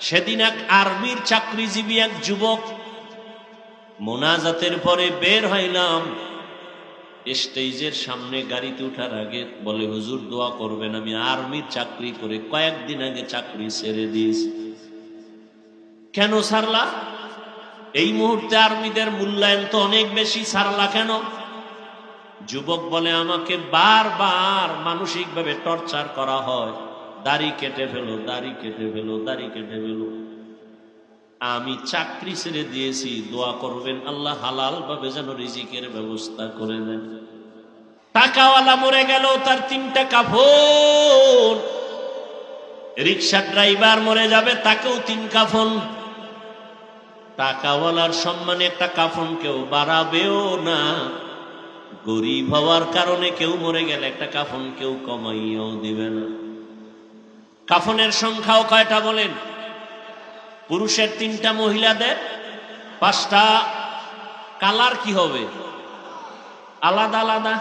সেদিন এক আর্মির চাকরিজীবী এক যুবক মোনাজাতের পরে বের হইলাম। স্টেজের সামনে গাড়িতে ওঠার আগে বলে, হুজুর, দোয়া করবেন, আমি আর্মির চাকরি করে কয়েকদিন আগে চাকরি ছেড়ে দিয়েছি। কেন সারলা? এই মুহূর্তে আর্মিদের মূল্যায়ন তো অনেক বেশি, সারলা কেন? যুবক বলে, আমাকে বারবার মানসিকভাবে টর্চার করা হয়। দাড়ি কেটে ফেলো, দাড়ি কেটে ফেলো, দাড়ি কেটে ফেলো। আমি চাকরি ছেড়ে দিয়েছি, দোয়া করবেন, আল্লাহ হালাল ভাবে যেন রিজিকের ব্যবস্থা করে দেন টাকাওয়ালা মরে গেল, তার তিনটা কাফন। রিক্সা ড্রাইভার মরে যাবে, তাকেও তিন কাফন। টাকাওয়ালার সম্মানে একটা কাফন কেউ বাড়াবেও না। গরিব হওয়ার কারণে কেউ মরে গেলে একটা কাফন কেউ কমাইয়াও দিবে না। কাফনের সংখ্যাও কয়টা বলেন? পুরুষের তিনটা, মহিলাদের পাঁচটা। কালার কি হবে? আলাদা আলাদা।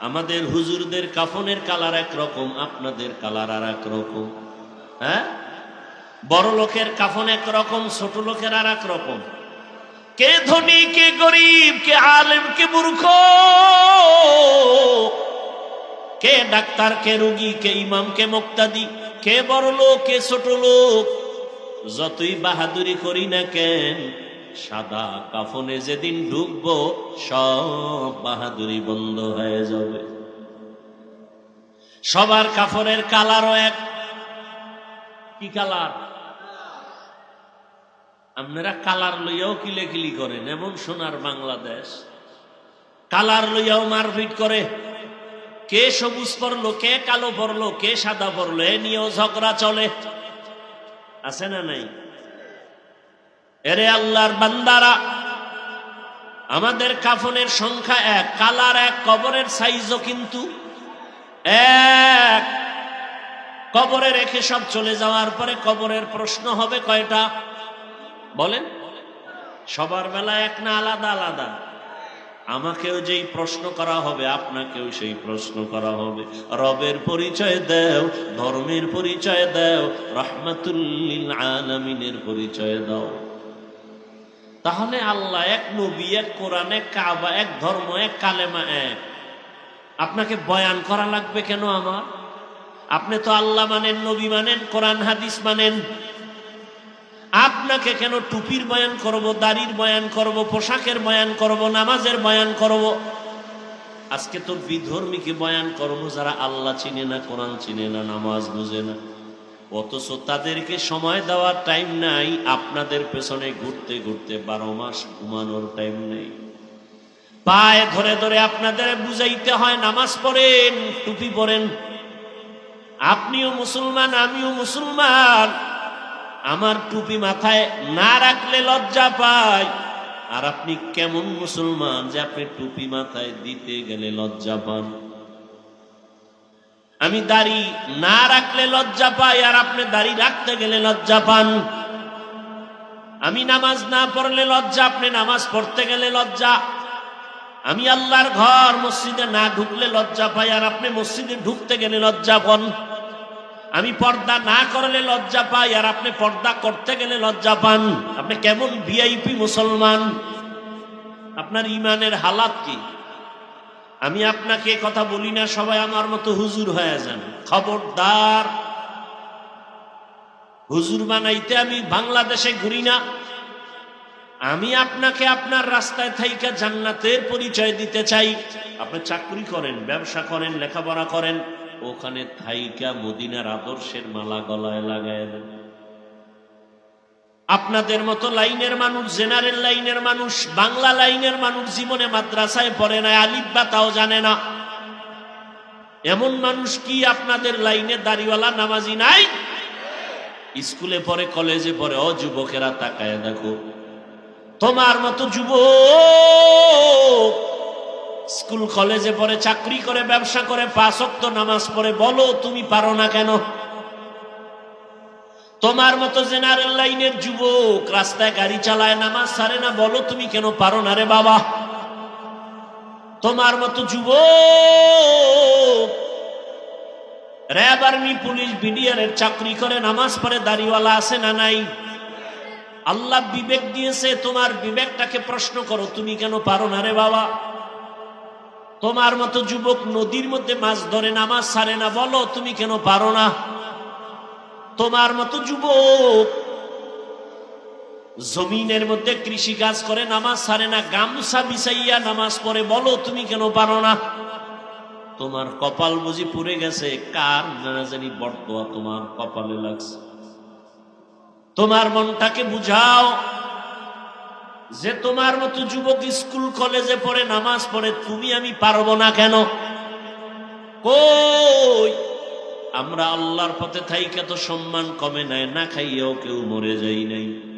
আমাদের হুজুরদের কাফনের কালার এক রকম আপনাদের কালার আর এক রকম হ্যাঁ? বড় লোকের কাফন এক রকম ছোট লোকের আর এক রকম কে ধনী, কে গরিব, কে আলেম, কে মূর্খ? কে ডাক্তার, কে রুগী, কে ইমাম, কে মুক্তাদি? কে বড় লোক, কে ছোট লোক? যতই বাহাদুরি করি না কেন, সাদা কাফনে যেদিন ঢুকবো সব বাহাদুরি বন্ধ হয়ে যাবে। সবার কাফনের কালারও এক। কি কালার? আপনারা কালার লইয়াও কিলেকিলি করেন, এমন সোনার বাংলাদেশ। কালার লইয়াও মারপিট করে। কে সবুজ পরলো, কে কালো পরলো, কে সাদা পরলো, এ নিয়েও ঝগড়া চলে। আছে না নাই? এরে আল্লাহর বান্দারা, আমাদের কাফনের সংখ্যা এক, কালার এক, কবরের সাইজও কিন্তু এক। কবরে রেখে সব চলে যাওয়ার পরে কবরের প্রশ্ন হবে কয়টা? বলেন। সবার বেলা এক না আলাদা আলাদা? আমাকেও যেই প্রশ্ন করা হবে, আপনাকেও সেই প্রশ্ন করা হবে। রবের পরিচয় দেও, ধর্মের পরিচয় দেও, রহমাতুল্লিল আলমিনের পরিচয় দাও। তাহলে আল্লাহ এক নবী, এক কোরআন, এক কাবা, এক ধর্ম, এক কালেমা, এক। আপনাকে বয়ান করা লাগবে কেন আমার? আপনি তো আল্লাহ মানেন, নবী মানেন, কোরআন, হাদিস মানেন। আপনাকে কেন টুপির বয়ান করব, দাড়ির বয়ান করব, পোশাকের বয়ান করব, নামাজের বয়ান করব? আজকে তো বিধর্মীকে বয়ান করব যারা আল্লাহ চিনে না, কোরআন চিনে না, নামাজ বুঝে না। অথচ তাদেরকে সময় দেওয়ার টাইম নাই, আপনাদের পেছনে ঘুরতে ঘুরতে বারো মাস ঘুমানোর টাইম নেই। পায়ে ধরে ধরে আপনাদের বুঝাইতে হয়, নামাজ পড়েন, টুপি পরেন আপনিও মুসলমান, আমিও মুসলমান। আমার টুপি মাথায় না রাখলে লজ্জা পাই আর আপনি কেমন মুসলমান যে আপনি টুপি মাথায় দিতে গেলে লজ্জা পান? আমি দাড়ি না রাখলে লজ্জা পাই, আর আপনি দাড়ি রাখতে গেলে লজ্জা পান। আমি নামাজ না পড়লে লজ্জা, আপনি নামাজ পড়তে গেলে লজ্জা। আমি আল্লাহর ঘর মসজিদে না ঢুকলে লজ্জা পাই, আর আপনি মসজিদে ঢুকতে গেলে লজ্জা পান। আমি পর্দা না করলে লজ্জা পাই, আর আপনি পর্দা করতে গেলে লজ্জা পান। আপনি কেমন ভিআইপি মুসলমান? আপনার ইমানের হালাত কি? আমি আপনাকে কথা বলি না, সবাই আমার মতো হুজুর হয়ে যান। খবরদার। হুজুর বানাইতে আমি বাংলাদেশে ঘুরি না। আমি আপনাকে আপনার রাস্তায় থাইকা জান্নাতের পরিচয় দিতে চাই। আপনি চাকরি করেন, ব্যবসা করেন, লেখাপড়া করেন। ওখানে থাইকা মদিনার আদর্শের মালা গলায় লাগায় দেন। আপনাদের মতো লাইনের মানুষ, জেনারেল লাইনের মানুষ, বাংলা লাইনের মানুষ জীবনে মাদ্রাসায় পড়ে না আলিফ বা তাও জানে না। এমন মানুষ কি আপনাদের লাইনে দাড়িওয়ালা নামাজি নাই? স্কুলে পড়ে, কলেজে পড়ে, ও যুবকেরা তাকায় দেখো। তোমার মতো যুবক স্কুল, কলেজে পড়ে, চাকরি করে, ব্যবসা করে পাঁচক্ত নামাজ পড়ে, বলো তুমি পারো না কেন? তোমার মতো জেনারেল লাইনের যুবক রাস্তায় গাড়ি চালায়, নামাজ সারে না, বলো তুমি কেন পারো না রে বাবা? তোমার মতো যুবক র্যাব আর্মি, পুলিশ, বিডিআরের চাকরি করে, নামাজ পড়ে, দাড়িওয়ালা আছে না নাই? আল্লাহ বিবেক দিয়েছে, তোমার বিবেকটাকে প্রশ্ন করো, তুমি কেন পারো না রে বাবা? তোমার মতো যুবক নদীর মধ্যে মাছ ধরে, নামাজ ছাড়ে না, বলো, তুমি কেন পারো না? তোমার মতো যুবক জমিনের মধ্যে কৃষি কাজ করে, নামাজ ছাড়ে না, গামছা বিছাইয়া নামাজ পড়ে, বলো, তুমি কেন পারো না? তোমার কপাল বুঝি পুড়ে গেছে, কার জানা জানি বটদোয়া তোমার কপালে লাগছে। তোমার মনটাকে বুঝাও। যে তোমার মতো যুবক স্কুল, কলেজে পড়ে, নামাজ পড়ে, তুমি আমি পারব না কেন? কই? আমরা আল্লাহর পথে থাইকে তো সম্মান কমে নাই, না খাইয়াও কেউ মরে যাই নাই।